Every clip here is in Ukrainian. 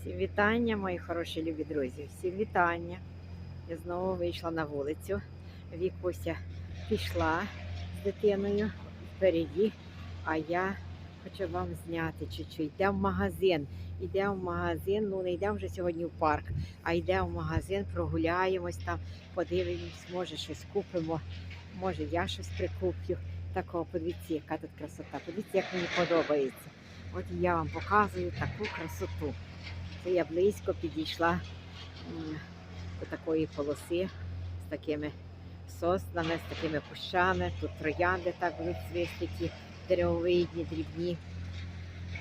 Всім вітання, мої хороші любі друзі. Всім вітання. Я знову вийшла на вулицю. Вікуся пішла з дитиною впереді, а я хочу вам зняти чуть-чуть. Йдемо в магазин. Йдемо в магазин, ну не йдемо вже сьогодні в парк, а йдемо в магазин, прогуляємось там, подивимось, може щось купимо, може я щось прикуплю. Такого, подивіться, яка тут красота. Подивіться, як мені подобається. От я вам показую таку красоту. Це я близько підійшла до такої полоси з такими соснами, з такими кущами. Тут троянди так будуть цвісти, ті деревовидні, дрібні.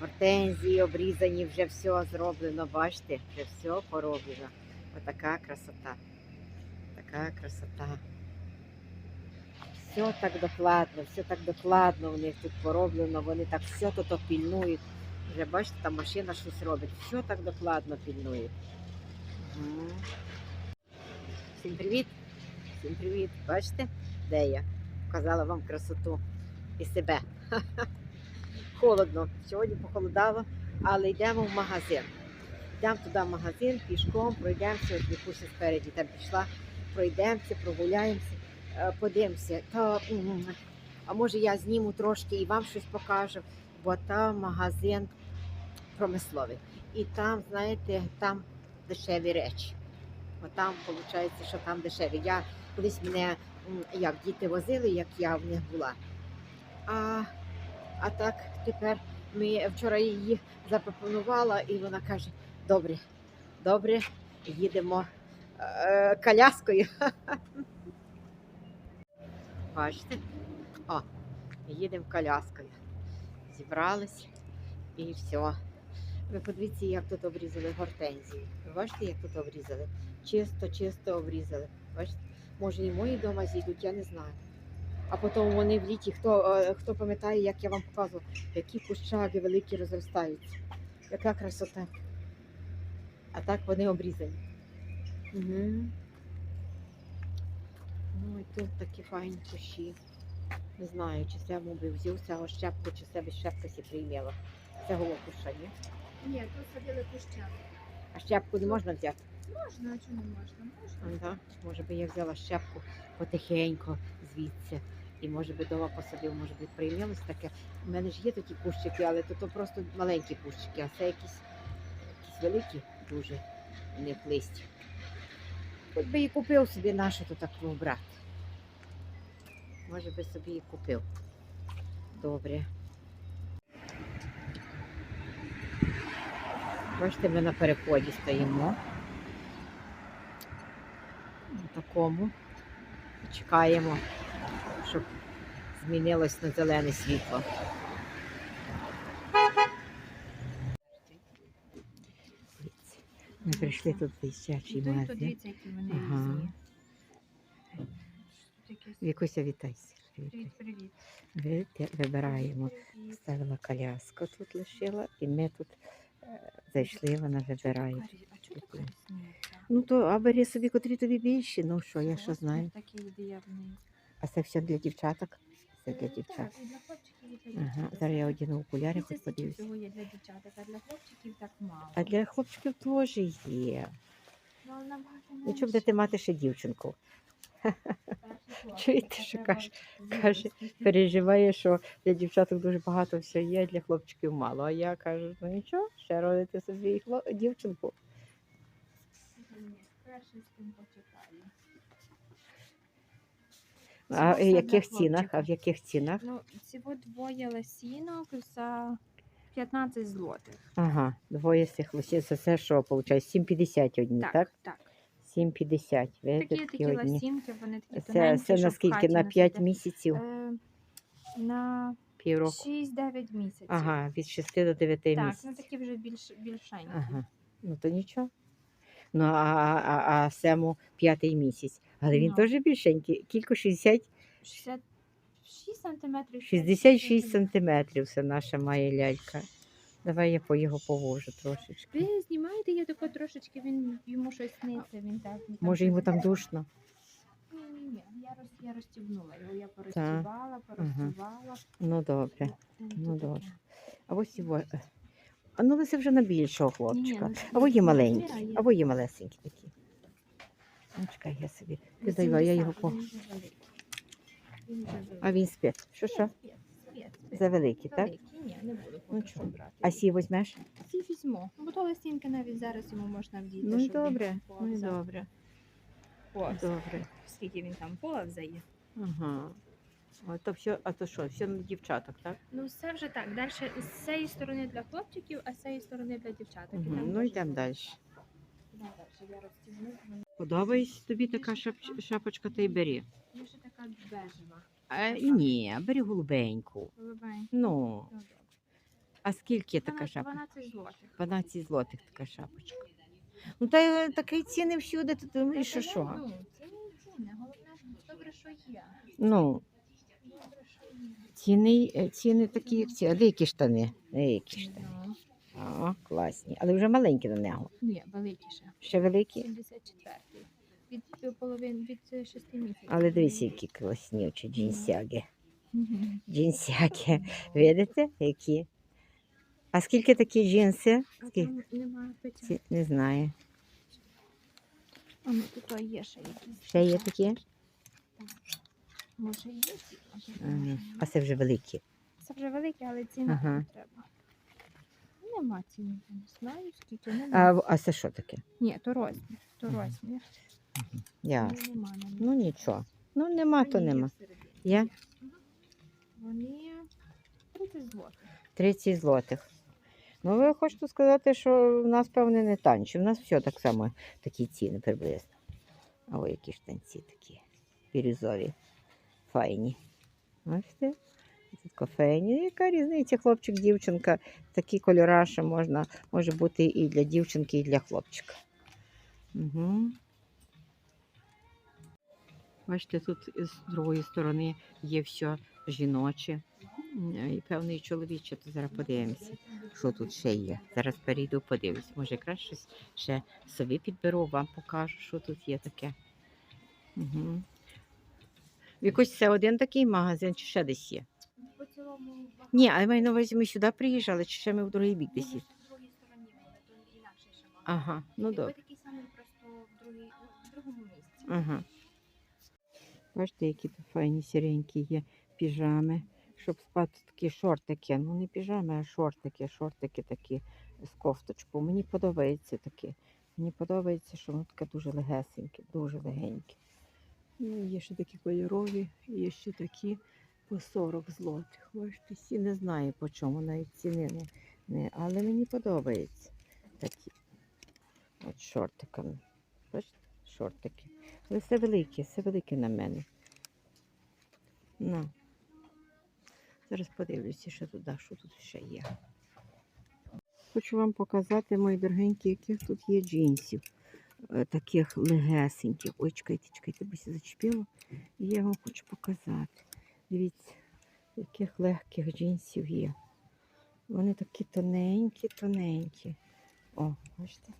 Гортензії обрізані, вже все зроблено, бачите, вже все пороблено. Отака красота. Така красота. Все так докладно, все так докладно у них тут пороблено, вони так все тут пільнують. Вже бачите, там машина щось робить. Все так докладно пільнує. Всім привіт! Всім привіт! Бачите, де я? Показала вам красоту і себе. Холодно. Сьогодні похолодало, але йдемо в магазин. Йдемо туди в магазин, пішком, пройдемося, от Вікуся спереді там пішла, пройдемося, прогуляємося, е, подивимося. Та, а може я зніму трошки і вам щось покажу, бо там магазин промисловий. І там, знаєте, там дешеві речі. Бо там виходить, що там дешеві. Я колись мене як діти возили, як я в них була. А, а так тепер ми вчора її запропонувала, і вона каже: добре, добре, їдемо е, коляскою. Бачите? О, їдемо коляскою. Зібрались і все. Ви подивіться, як тут обрізали гортензії. Ви бачите, як тут обрізали? Чисто, чисто обрізали. Бачите? Може, і мої вдома зійдуть, я не знаю. А потім вони в літі, хто, е, хто пам'ятає, як я вам показувала, які кущаги великі розростаються. Яка красота. А так вони обрізані. Угу. Ну і тут такі файні кущі. Не знаю, чи це би взяв цього щепку, чи це без щепки сі. Це куща, ні? Ні, тут садили куща. А щепку не можна взяти? Можна, а чому можна? Можна. Ага. Може би я взяла щепку потихеньку звідси. І може би дома посадив, може би прийнялось таке. У мене ж є такі кущики, але то, то просто маленькі кущики, а це якісь, якісь великі, дуже в них листя. Хоч би і купив собі нашу то таку брати. Може би собі і купив. Добре. Бачите, ми на переході стоїмо. На такому. Чекаємо, щоб змінилось на зелене світло. Ми прийшли тут в дитячий Тут, тут магазин. Ага. Вікуся, вітайся. Привіт, привіт. Вибираємо. Ставила коляску тут лишила, і ми тут зайшли, вона вибирає. А чого така? Ну то а бери собі, котрі тобі більші, ну що, я що знаю. А це все для дівчаток? Це для Е, дівчат. Ага, зараз я одягну окуляри, хоч стільки подивлюся. всього є для дівчаток, а для хлопчиків так мало. А для хлопчиків теж є. Ну, набагато Нічого менше. мати ще дівчинку. Чуєте, що каже? Каже, Переживає, що для дівчаток дуже багато все є, а для хлопчиків мало. А я кажу, ну нічого, ще родити собі хло- дівчинку. А в яких цінах? А в яких цінах? Ну, всього двоє лосінок за 15 злотих. Ага, двоє з цих лосів. Це все що виходить? 7,50 одні, так? Так, так. 7,50. Такі такі такі одні. лосінки, вони такі Це, тоненькі, це щоб на в скільки? хаті На 5 носити. місяців? Е, На Півроку? 6-9 місяців. Ага, від 6 до 9 Так, місяців. ну такі вже більш, більшенькі. Ага. Ну то нічого. Ну, а, а, а, а сему п'ятий місяць. Але він Ну. теж більшенький. Кілько 60, 66 сантиметрів. 66 сантиметрів це наша має лялька. Давай я по його повожу трошечки. Ви знімаєте, я тако трошечки, він йому щось сниться, він так. він там Може йому там душно. Ні, ні, ні, я, роз, я розстібнула його, я порозстібала, порозстібала. Ну добре. Ну, добре. А ось його. е, А ну це вже на більшого Ні, хлопчика. ну, Або є маленькі, збирає. або є малесенькі такі. Ну, чекай, я собі. Ти дай, я його по. він вже великий. Він вже великий. А він спить. Що що? Спец, спец, спец. За великий, так? Великий, ні, не буду Ну, поки що чого? брати. А сі візьмеш? Ці візьму. Бо то листінки навіть зараз йому можна вдіти. Ну і щоб він добре, ну і повзав. добре. Ось, Добре. Скільки він там повзає. Ага. А то все, а то що, все на дівчаток, так? Ну, все вже так. Далі з цієї сторони для хлопчиків, а з цієї сторони для дівчаток. І Угу. там Ну теж йдемо далі. Да, дальше я розтягну. Подобається тобі така шап- шапочка, та й бери. Є ще така бежева. А, ні, бери голубеньку. Голубень. Ну, Ну, добре. а скільки така 12 шапка? 12 злотих. 12 злотих така шапочка. Ну, та й такі ціни всюди, то думаєш, що що? Ну, ціни і ціни. Головне, добре, що є. Ну, Добре, що є. ціни, е, ціни такі, як ці. А де які штани? Де які штани? Ну, О, класні. Але вже маленькі на нього. Ні, великіше. Ще Ще великі. 74-й. Від половин, від 6 місяців. Але дивіться, які класні очі джинсяги. Джинсяги. Видите, які? А скільки такі джинси? А там немає пиття. Не знаю. А ну тут є ще якісь. Ще є такі? Може є ці, може Ага. немає. А це вже великі. Це вже велике, але ціна Ага. не треба. Нема ціни, я не знаю, скільки А, нема. в- а це що таке? Ні, то розмір. То розмір. Я. Ні, нема на них. Ну нічого. Ну нема, то нема. Є? Вони 30 злотих. 30 злотих. Ну, ви хочете сказати, що в нас, певне, не танчі. У нас все так само такі ціни приблизно. А ой, які штанці такі бірюзові, файні. Бачите? Тут кофейні. Яка різниця, хлопчик, дівчинка. Такі кольора, що можна, може бути і для дівчинки, і для хлопчика. Угу. Бачите, тут з другої сторони є все жіноче. І певний чоловіче, то зараз подивимося, що тут ще є. Зараз перейду, подивлюсь. Може, якраз щось ще собі підберу, вам покажу, що тут є таке. Угу. Якось це один такий магазин, чи ще десь є? По цілому Ні, а я маю на увазі, ми сюди приїжджали, чи ще ми в другий бік десь є? Були, то ще магазин. Ага, ну Якби добре. такий самий просто в, другій, в другому місці. Ага. Бачите, які тут файні сіренькі є піжами. Щоб спати такі шортики. Ну не піжами, а шортики, шортики такі з кофточкою. Мені подобається таке. Мені подобається, що воно таке дуже легесеньке, дуже легеньке. Ну, є ще такі кольорові, є ще такі по 40 злотих. Бачите, всі не знаю по чому, навіть ціни не, не. Але мені подобається такі. От шортиками. Бачите, шортики. Але все велике, все велике на мене. Ну. Зараз подивлюся, що туди, що тут ще є. Хочу вам показати, мої дорогенькі, яких тут є джинсів. Е, Таких легесеньких. Ой, чекайте, чекайте, бо зачепило. І я вам хочу показати. Дивіться, яких легких джинсів є. Вони такі тоненькі, тоненькі. О, бачите?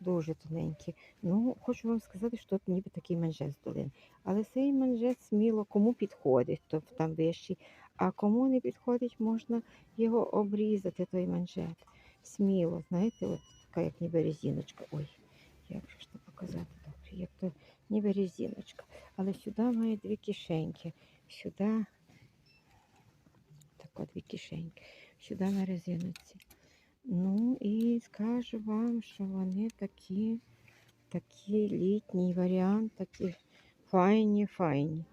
Дуже тоненькі. Ну, хочу вам сказати, що тут ніби такий манжет з долини. Але цей манжет сміло кому підходить, тобто там вищий, а кому не підходить, можна його обрізати, той манжет. Сміло, знаєте, от така, як ніби резиночка. Ой, як же ж це показати добре, як то ніби резиночка. Але сюди має дві кишеньки. Сюди так от дві кишеньки. Сюди на резиночці. Ну і скажу вам, що вони такі, такі літній варіант, такі файні, файні.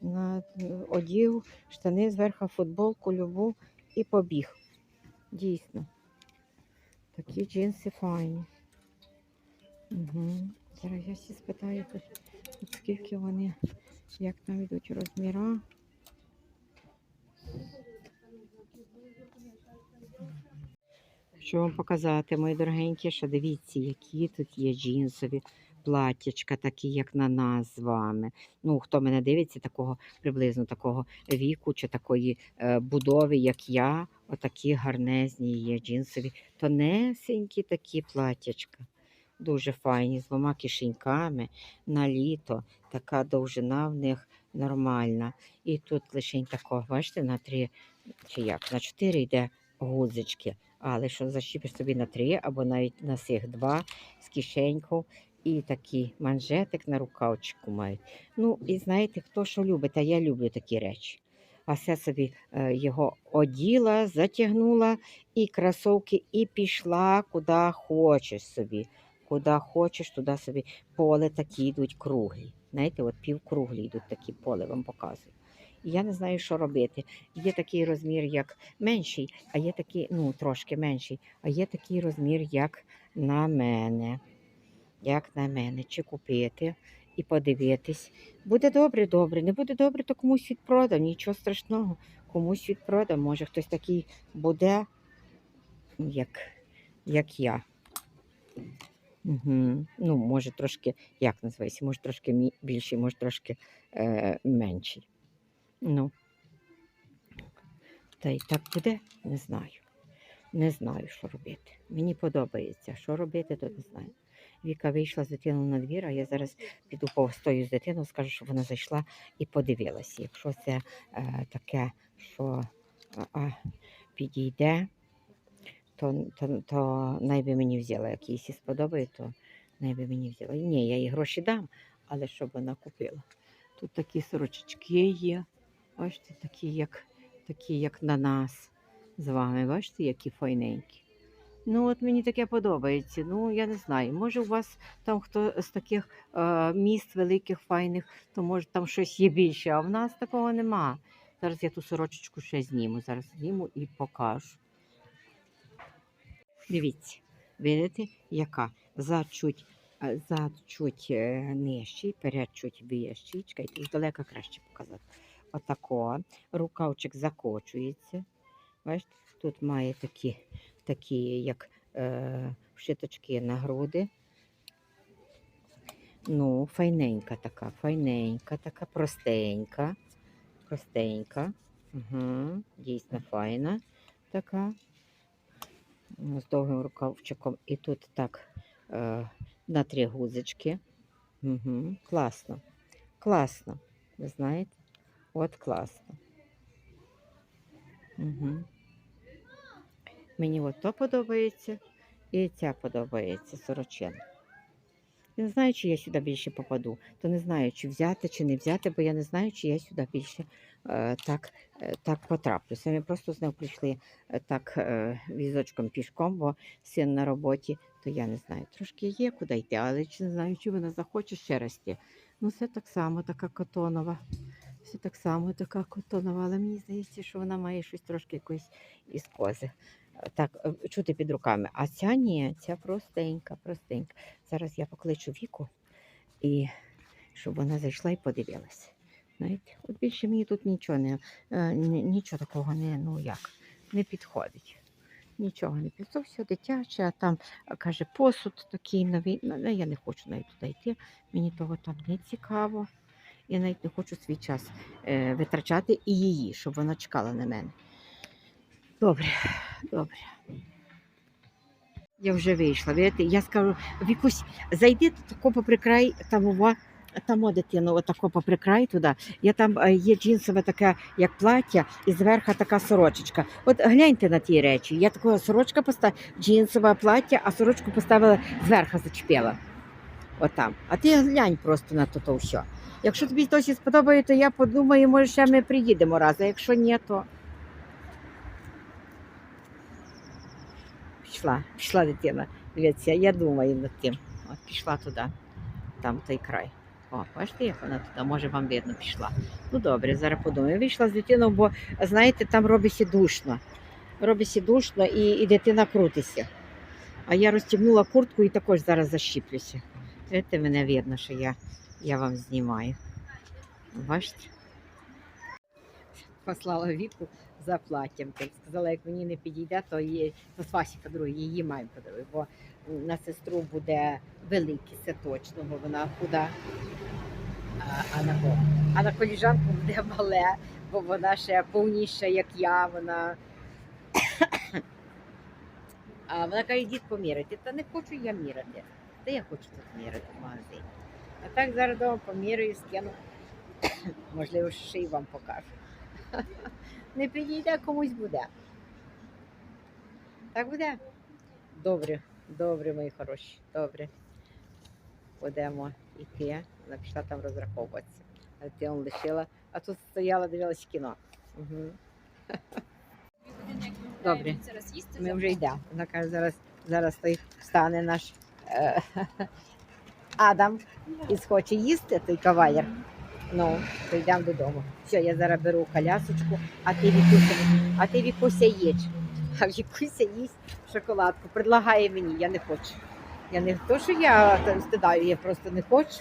На, одів штани зверху футболку любу і побіг. Дійсно. Такі джинси файні. Угу. Зараз я всі спитаю, скільки вони, як там йдуть розміра. Хочу вам показати, мої дорогенькі, що дивіться, які тут є джинсові платтячка, такі, як на нас з вами. Ну, хто мене дивиться, такого приблизно такого віку чи такої е, будови, як я, отакі гарнезні є джинсові, тонесенькі такі платтячка. Дуже файні, з двома кишеньками на літо. Така довжина в них нормальна. І тут лише тако, бачите, на три чи як, на чотири йде гудзички. Але що защіпиш собі на три або навіть на сих два з кишеньку. І такий манжетик на рукавчику мають. Ну, і знаєте, хто що любить, а я люблю такі речі. А все собі е, його оділа, затягнула і кросовки, і пішла куди хочеш собі. Куди хочеш, туди собі поле такі йдуть круглі. Знаєте, от півкруглі йдуть такі поле, вам показую. Я не знаю, що робити. Є такий розмір, як менший, а є такий, ну, трошки менший, а є такий розмір, як на мене. Як на мене, чи купити і подивитись. Буде добре, добре. Не буде добре, то комусь відпродам. Нічого страшного. Комусь відпродам. Може, хтось такий буде, як, як я. Угу. Ну, може, трошки, як називається, може трошки більший, може трошки е, менший. Ну. Та й так буде, не знаю. Не знаю, що робити. Мені подобається. Що робити, то не знаю. Віка вийшла з дитиною на двір, а я зараз піду постою з дитиною, скажу, щоб вона зайшла і подивилася. Якщо це е, таке, що а, підійде, то, то, то найби мені взяла. Як їй сподобає, то найби мені взяла. Ні, я їй гроші дам, але щоб вона купила. Тут такі сорочечки є. Бачите, такі, як, такі, як на нас з вами. Бачите, які файненькі. Ну, от мені таке подобається. Ну, я не знаю. Може, у вас там хто з таких е, міст великих, файних, то може там щось є більше, а в нас такого нема. Зараз я ту сорочечку ще зніму. Зараз зніму і покажу. Дивіться, видите, яка зад чуть, е, зад е, нижчий, перед чуть вищий. Чекайте, здалека краще показати. Отако. Рукавчик закочується. Бачите, тут має такі, такі як е, вшиточки на груди. Ну, файненька така, файненька, така простенька. Простенька. Угу, дійсно файна така. З довгим рукавчиком. І тут так е, на три гузочки. Угу, класно. Класно. Ви знаєте? От класно. Угу. Мені от то подобається і ця подобається сорочина. Я не знаю, чи я сюди більше попаду. То не знаю, чи взяти, чи не взяти, бо я не знаю, чи я сюди більше е, так, е, так потраплюся. Ми просто з нею прийшли е, так е, візочком пішком, бо син на роботі, то я не знаю. Трошки є куди йти, але чи не знаю, чи вона захоче ще раз йти. Ну, це так само, така котонова. Все так само така котонова, але мені здається, що вона має щось трошки якоїсь із кози. Е, Так, е, чути під руками. А ця ні, ця простенька, простенька. Зараз я покличу віку, і щоб вона зайшла і подивилася. Знаєте, от більше мені тут нічого не е, нічого такого не, ну як, не підходить. Нічого не підходить. Все дитяче, а там каже, посуд такий новий. Ну, ну, я не хочу навіть туди йти. Мені того там не цікаво. Я навіть не хочу свій час е, витрачати і її, щоб вона чекала на мене. Добре, добре. Я вже вийшла. Видите? Я скажу, Вікусь, зайди тако попри край, там ова, там о, дитину, отако попри край туди. Я там е, є джинсове таке, як плаття, і зверху така сорочечка. От гляньте на ті речі. Я такого сорочка поставила, джинсове плаття, а сорочку поставила зверху зачепила. Отам. А ти глянь просто на то, то все. Якщо тобі досі сподобає, то я подумаю, може, ще ми приїдемо раз. А якщо ні, то. Пішла, пішла дитина. Дивіться, я думаю над тим. От пішла туди, там той край. О, бачите, як вона туди, може вам видно, пішла. Ну добре, зараз подумаю. Вийшла з дитиною, бо знаєте, там робиться душно. Робиться душно і, і дитина крутиться. А я розтягнула куртку і також зараз защіплюся. Це мене видно, що я, я вам знімаю. Бачите? Послала віку за платтям. Сказала, як мені не підійде, то її то свасіка другий, її маємо подарує, бо на сестру буде великий, це точно, бо вона худа. А, а, на, а на коліжанку буде мале, бо вона ще повніша, як я. Вона а вона каже, йдіть поміряйте. Та не хочу я міряти. Та я хочу тут міряти в магазині. А так зараз дома поміряю, скину. Можливо, ще й вам покажу. Не підійде, комусь буде. Так буде? Добре, добре, мої хороші, добре. Будемо йти. Вона пішла там розраховуватися. А ти он лишила, а тут стояла, дивилась кіно. Угу. Добре. Ми вже йдемо. Вона каже, зараз, зараз той встане наш е, Адам і схоче їсти той кавалер. Ну, то йдемо додому. Все, я зараз беру колясочку, а ти Вікуся, а ти Вікуся їж. А Вікуся їсть шоколадку. Предлагає мені, я не хочу. Я не то, що я там стидаю, я просто не хочу.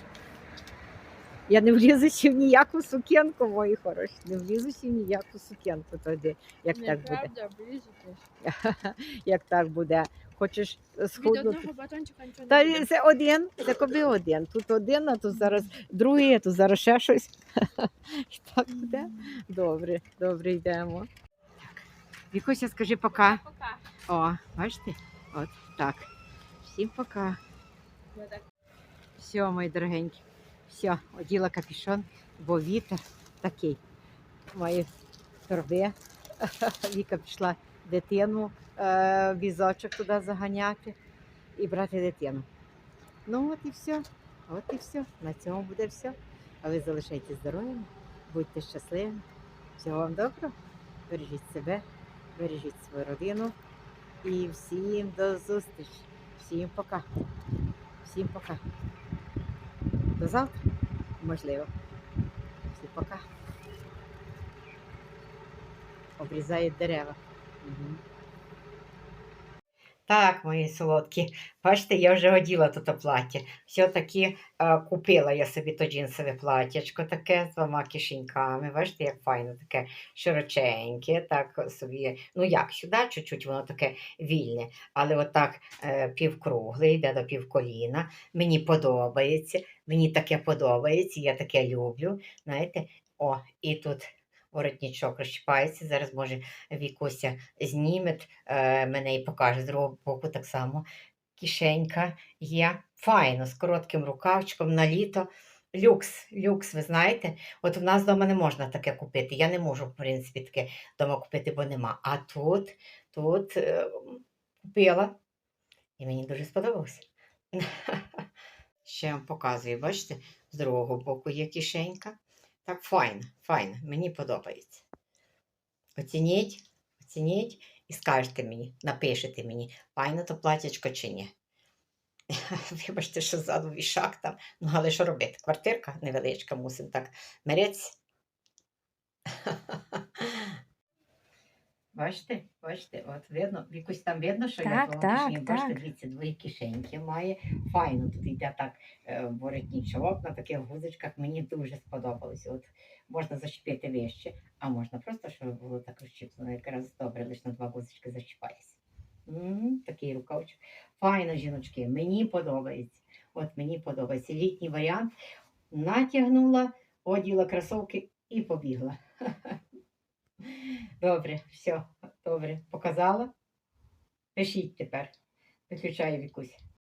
Я не влізу в ніяку сукенку, мої хороші. Не влізу в ніяку сукенку тоді, як так буде. Неправда. Як так буде. Хочеш Від одного батончика нічого не Та буде. це один, це коби один. Тут один, а тут зараз другий, а тут зараз ще щось. І так буде. Добре, добре, йдемо. Вікуся, скажи пока. Пока. О, бачите? От так. Всім пока. Я так Все, мої дорогенькі. Все, оділа капюшон, бо вітер такий. Мої торби. Віка пішла дитину візочок туди заганяти і брати дитину. Ну от і все. От і все. На цьому буде все. А ви залишайтесь здоровими, будьте щасливими. Всього вам доброго. Бережіть себе, бережіть свою родину. І всім до зустрічі. Всім пока. Всім пока. До завтра, можливо. Всім пока. Обрізають дерева. Угу. Так, мої солодкі. Бачите, я вже оділа тут плаття. Все-таки е, купила я собі то джинсове платтячко таке з двома кишеньками. Бачите, як файно, таке широченьке, так собі. Ну як, сюди чуть-чуть воно таке вільне, але отак е, півкругле, йде до півколіна. Мені подобається, мені таке подобається, я таке люблю. Знаєте, о, і тут воротничок розчіпається. Зараз, може, Вікуся зніме е, мене і покаже з другого боку так само. Кишенька є файно, з коротким рукавчиком на літо. Люкс, люкс, ви знаєте, от в нас вдома не можна таке купити. Я не можу, в принципі, таке вдома купити, бо нема. А тут, тут е, купила. І мені дуже сподобалося. Ще вам показую, бачите, з другого боку є кишенька. Так, файн, файн, мені подобається. Оцініть, оцініть і скажете мені, напишете мені, файно то платячко чи ні. Вибачте, що ззаду вішак там. Ну, але що робити? Квартирка невеличка, мусимо так миритися. Бачите, бачите, от видно, якось там видно, що я Так, двома так. Бачите, дивіться, дві кишеньки має. Файно, тут йде так е, воротничок на таких гузочках. Мені дуже сподобалося. От можна защепити вище, а можна просто, щоб було так розчіплено. Якраз добре, лише на два гузочки защіпається. Такий рукавчик. Файно, жіночки, мені подобається. От мені подобається. Літній варіант. Натягнула, оділа кросовки і побігла. Добре, все, добре. Показала. Пишіть тепер. Виключаю вікусь.